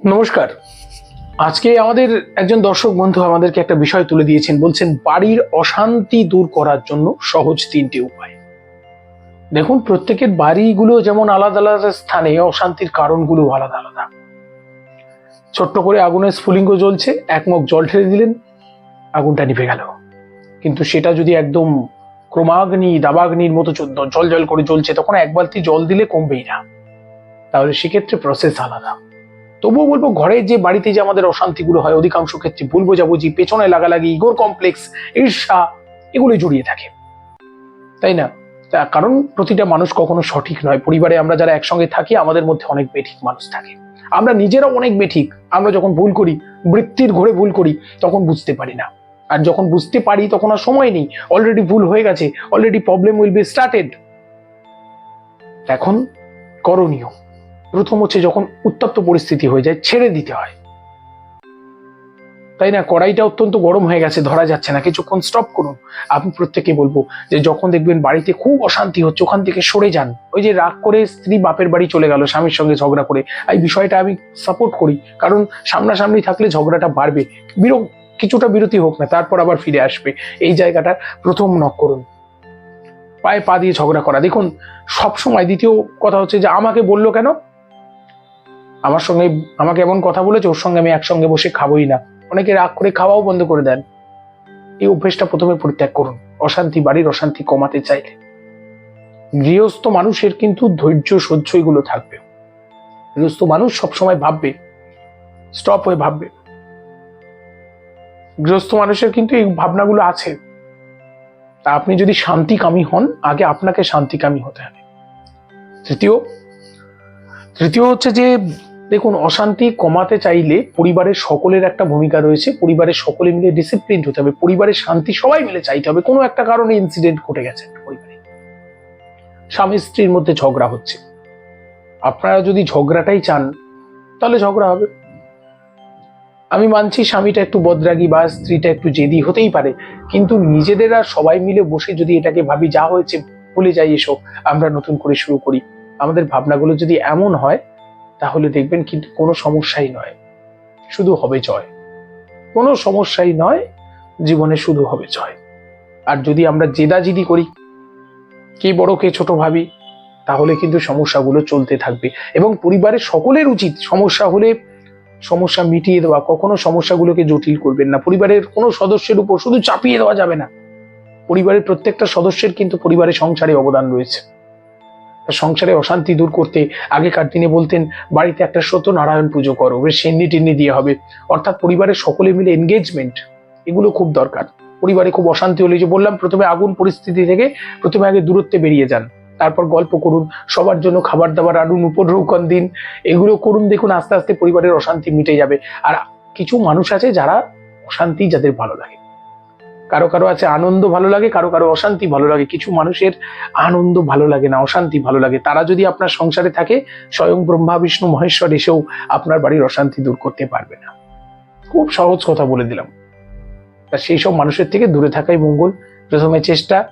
নমস্কার। আজকে আমাদের একজন দর্শক বন্ধু আমাদেরকে একটা বিষয় তুলে দিয়েছেন, বলছেন বাড়ির অশান্তি দূর করার জন্য সহজ তিনটি উপায়। দেখুন, প্রত্যেকের বাড়িগুলো যেমন আলাদা আলাদা স্থানে, অশান্তির কারণগুলো আলাদা আলাদা। ছোট্ট করে আগুনের স্ফুলিঙ্গ জ্বলছে, এক মগ জল ঢেলে দিলেন, আগুনটা নিভে গেল। কিন্তু সেটা যদি একদম ক্রমাগ্নি, দাবাগ্নির মতো জল জল করে জ্বলছে, তখন এক বালতি জল দিলে কমবেই না। তাহলে সেক্ষেত্রে প্রসেস আলাদা। তবুও বলব, ঘরে যে বাড়িতে যে আমাদের অশান্তিগুলো হয়, অধিকাংশ ক্ষেত্রে ভুল বোঝাবুঝি, পেছনে লাগালাগি, ইগোর কমপ্লেক্স, ঈর্ষা এগুলো জড়িয়ে থাকে। তাই না? কারণ প্রতিটা মানুষ কখনো সঠিক নয়। পরিবারে আমরা যারা একসঙ্গে থাকি, আমাদের মধ্যে অনেক বেঠিক মানুষ থাকে। আমরা নিজেরাও অনেক বেঠিক। আমরা যখন ভুল করি, বৃত্তির ঘরে ভুল করি, তখন বুঝতে পারি না। আর যখন বুঝতে পারি, তখন আর সময় নেই। অলরেডি ভুল হয়ে গেছে already problem will be started এখন করণীয়। প্রথম হচ্ছে যখন উত্তপ্ত পরিস্থিতি হয়ে যায়, ছেড়ে দিতে হয়। তাই না? কড়াইটা অত্যন্ত গরম হয়ে গেছে, ধরা যাচ্ছে না। কিছুক্ষণ স্টপ করুন। আমি প্রত্যেকে বলব যে, যখন দেখবেন বাড়িতে খুব অশান্তি হচ্ছে, ওখান থেকে সরে যান। ওই যে রাগ করে স্ত্রী বাপের বাড়ি চলে গেল, স্বামীর সঙ্গে ঝগড়া করে। এই বিষয়টা আমি সাপোর্ট করি, কারণ সামনাসামনি থাকলে ঝগড়াটা বাড়বে। বিরক কিছুটা বিরতি হোক না, তারপর আবার ফিরে আসবে। এই জায়গাটা প্রথম নক করুন। পায়ে পা দিয়ে ঝগড়া করা। দেখুন, সবসময় দ্বিতীয় কথা হচ্ছে যে, আমাকে বলল কেন? আমার সঙ্গে আমাকে এমন কথা বলেছে, ওর সঙ্গে আমি একসঙ্গে বসে খাবোই না। অনেকে রাগ করে খাওয়াও বন্ধ করে দেন। এই অভ্যেসটা প্রথমে পরিত্যাগ করুন। অশান্তি বাড়ির অশান্তি কমাতে চাইলে। গৃহস্থ মানুষের কিন্তু ধৈর্য, সহ্য এগুলো থাকবে। গৃহস্থ মানুষ সবসময় ভাববে স্টপ হয়ে ভাববে। গৃহস্থ মানুষের কিন্তু এই ভাবনাগুলো আছে। তা আপনি যদি শান্তিকামী হন, আগে আপনাকে শান্তিকামী হতে হবে। তৃতীয় তৃতীয় হচ্ছে যে দেখুন, অশান্তি কমাতে চাইলে পরিবারের সকলের একটা ভূমিকা রয়েছে। পরিবারের সকলে মিলে ডিসিপ্লিন হতে হবে। পরিবারের শান্তি সবাই মিলে চাইতে হবে। কোনো একটা কারণে ইনসিডেন্ট ঘটে গেছে একটা পরিবারে। স্বামী স্ত্রীর মধ্যে ঝগড়া হচ্ছে। আপনারা যদি ঝগড়াটাই চান, তাহলে ঝগড়া হবে। আমি মানছি স্বামীটা একটু বদরাগী বা স্ত্রীটা একটু জেদি হতেই পারে। কিন্তু নিজেদের আর সবাই মিলে বসে যদি এটাকে ভাবি, যা হয়েছে, ভুলে যাই এসো আমরা নতুন করে শুরু করি। আমাদের ভাবনাগুলো যদি এমন হয় তাহলে দেখবেন কিন্তু কোনো সমস্যাই নয়। শুধু হবে জয়। কোনো সমস্যাই নয়, জীবনে শুধু হবে জয়। আর যদি আমরা জেদাজিদি করি, কে বড় কে ছোট ভাবি, তাহলে কিন্তু সমস্যাগুলো চলতে থাকবে। এবং পরিবারের সকলের উচিত সমস্যা হলে সমস্যা মিটিয়ে দেওয়া, কখনো সমস্যাগুলোকে জটিল করবেন না। পরিবারের কোনো সদস্যের উপর শুধু চাপিয়ে দেওয়া যাবে না। পরিবারের প্রত্যেকটা সদস্যের কিন্তু পরিবারের সংসারে অবদান রয়েছে। সংসারে অশান্তি দূর করতে আগেকার দিনে বলতেন, বাড়িতে একটা সত্যনারায়ণ পুজো করো, বেশ সেন্নি টেন্নি দিয়ে হবে। অর্থাৎ পরিবারের সকলে মিলে এনগেজমেন্ট এগুলো খুব দরকার। পরিবারে খুব অশান্তি হলে যে বললাম, প্রথমে আগুন পরিস্থিতি থেকে প্রথমে আগে দূরত্বে বেরিয়ে যান, তারপর গল্প করুন, সবার জন্য খাবার দাবার আনুন উপঢৌকন দিন, এগুলো করুন, দেখুন আস্তে আস্তে পরিবারের অশান্তি মিটে যাবে। আর কিছু মানুষ আছে যারা অশান্তি যাদের ভালো লাগে। কারও কারও আছে আনন্দ ভালো লাগে, কারও কারও অশান্তি ভালো লাগে। কিছু মানুষের আনন্দ ভালো লাগে না, অশান্তি ভালো লাগে। তারা যদি আপনার সংসারে থাকে, স্বয়ং ব্রহ্মা, বিষ্ণু, মহেশ্বর এসেও আপনার বাড়ির অশান্তি দূর করতে পারবে না। খুব সহজ কথা বলে দিলাম। তা সেই সব মানুষের থেকে দূরে থাকাই মঙ্গল। প্রথমে চেষ্টা,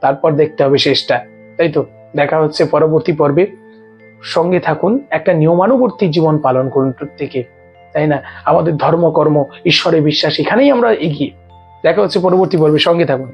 তারপর দেখতে হবে শেষটা। তাই তো? দেখা হচ্ছে পরবর্তী পর্বে। সঙ্গে থাকুন, একটা নিয়মানুবর্তী জীবন পালন করুন প্রত্যেকে। তাই না? আমাদের ধর্ম, কর্ম ঈশ্বরে বিশ্বাস, এখানেই আমরা এগিয়ে। দেখা হচ্ছে পরবর্তী পর্বে। সঙ্গে থাকুন।